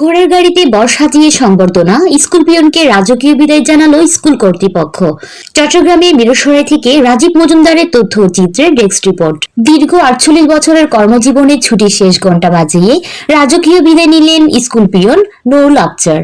ঘোড়ার গাড়িতে বর সাজিয়ে সংবর্ধনা স্কুল পিয়নকে রাজকীয় বিদায় জানালো স্কুল কর্তৃপক্ষ। চট্টগ্রামে মিরসরাই থেকে রাজীব মজুমদারের তথ্য চিত্রের ডেস্ক রিপোর্ট। দীর্ঘ আটচল্লিশ বছরের কর্মজীবনের ছুটি শেষ ঘণ্টা বাজিয়ে রাজকীয় বিদায় নিলেন স্কুল পিয়ন নৌল আফজার।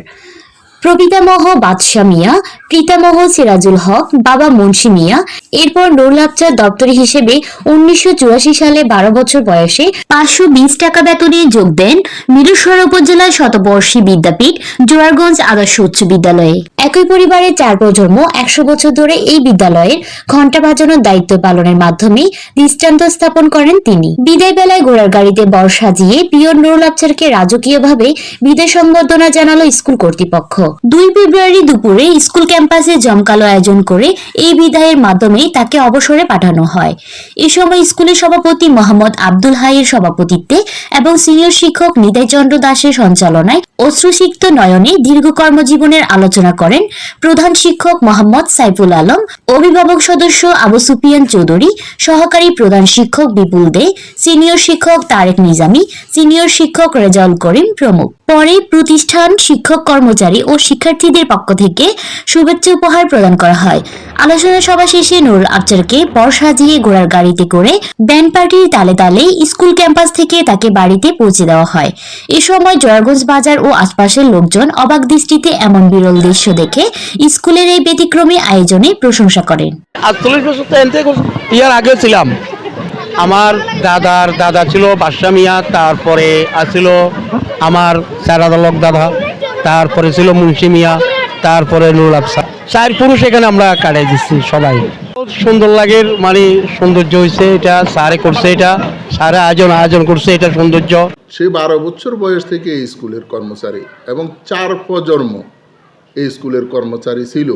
প্রপিতামহ বাদশা মিয়া, পিতামহ সিরাজুল হক, বাবা মুন্সি মিয়া, এরপর নুরুল আফজার দপ্তরি হিসেবে উনিশশো চুরাশি সালে বারো বছর বয়সে পাঁচশো বিশ টাকা বেতনে যোগ দেন মিরসরাই উপজেলার শতবর্ষী বিদ্যাপীঠ জোয়ারগঞ্জ আদর্শ উচ্চ বিদ্যালয়ে। একই পরিবারের চার প্রজন্ম একশো বছর ধরে এই বিদ্যালয়ের ঘণ্টা বাজানোর দায়িত্ব পালনের মাধ্যমে দৃষ্টান্ত স্থাপন করেন তিনি। বিদায় বেলায় ঘোড়ার গাড়িতে বর সাজিয়ে পিয়ন নুরুল আফজারকে রাজকীয়ভাবে বিদায় সংবর্ধনা জানালো স্কুল কর্তৃপক্ষ। দুই ফেব্রুয়ারি দুপুরে স্কুল ক্যাম্পাসে জমকালো আয়োজন করে এই বিদায়ের মাধ্যমে তাকে অবসরে পাঠানো হয়। এ সময় স্কুলের সভাপতি মোহাম্মদ আব্দুল হাইয়ের সভাপতিত্বে এবং সিনিয়র শিক্ষক নিতাই চন্দ্র দাসের সঞ্চালনায় অশ্রুসিক্ত নয়নে দীর্ঘ কর্মজীবনের আলোচনা করেন প্রধান শিক্ষক মোহাম্মদ সাইফুল আলম, অভিভাবক সদস্য আবু সুপিয়ান চৌধুরী, সহকারী প্রধান শিক্ষক বিপুল দে, সিনিয়র শিক্ষক তারেক নিজামী, সিনিয়র শিক্ষক রেজাউল করিম প্রমুখ। পরে প্রতিষ্ঠান শিক্ষক কর্মচারী ও শিক্ষার্থীদের পক্ষ থেকে শুভেচ্ছা উপহার প্রদান করা হয়। আলোচনা সভা শেষে নুরুল আফজারকে পর সাজিয়ে ঘোড়ার গাড়িতে করে ব্যান্ড পার্টির তালে তালে স্কুল ক্যাম্পাস থেকে তাকে বাড়িতে পৌঁছে দেওয়া হয়। এ সময় জয়াগঞ্জ বাজার ও আশপাশের লোকজন অবাক দৃষ্টিতে এমন বিরল দৃশ্য দেখে স্কুলের এই ব্যতিক্রমী আয়োজনে প্রশংসা করেন। আগে ছিলাম। আমার দাদার দাদা ছিল বাদশা মিয়া, তারপরে আছিল আমার সারাদালক দাদা। তারপরে ছিল মুন্সি মিয়া, তারপরে নুরুল আফসা চার পুরুষ এখানে আমরা কাটাই দিচ্ছি সবাই। সুন্দর লাগে মানে সৌন্দর্য হয়েছে এটা, স্যারে করছে এটা, স্যারে আয়োজন আয়োজন করছে এটা সৌন্দর্য। সে বারো বছর বয়স থেকে এই স্কুলের কর্মচারী এবং চার প্রজন্ম এই স্কুলের কর্মচারী ছিল।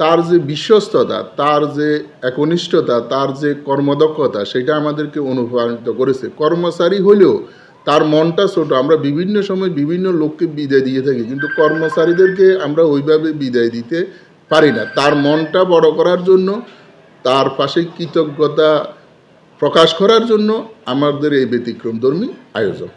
তার যে বিশ্বস্ততা, তার যে একনিষ্ঠতা, তার যে কর্মদক্ষতা, সেটা আমাদেরকে অনুপ্রাণিত করেছে। কর্মচারী হলেও তার মনটা ছোট। আমরা বিভিন্ন সময় বিভিন্ন লোককে বিদায় দিয়ে থাকি, কিন্তু কর্মচারীদেরকে আমরা ওইভাবে বিদায় দিতে পারি না। তার মনটা বড় করার জন্য, তার পাশে কৃতজ্ঞতা প্রকাশ করার জন্য আমাদের এই ব্যতিক্রমধর্মী আয়োজন।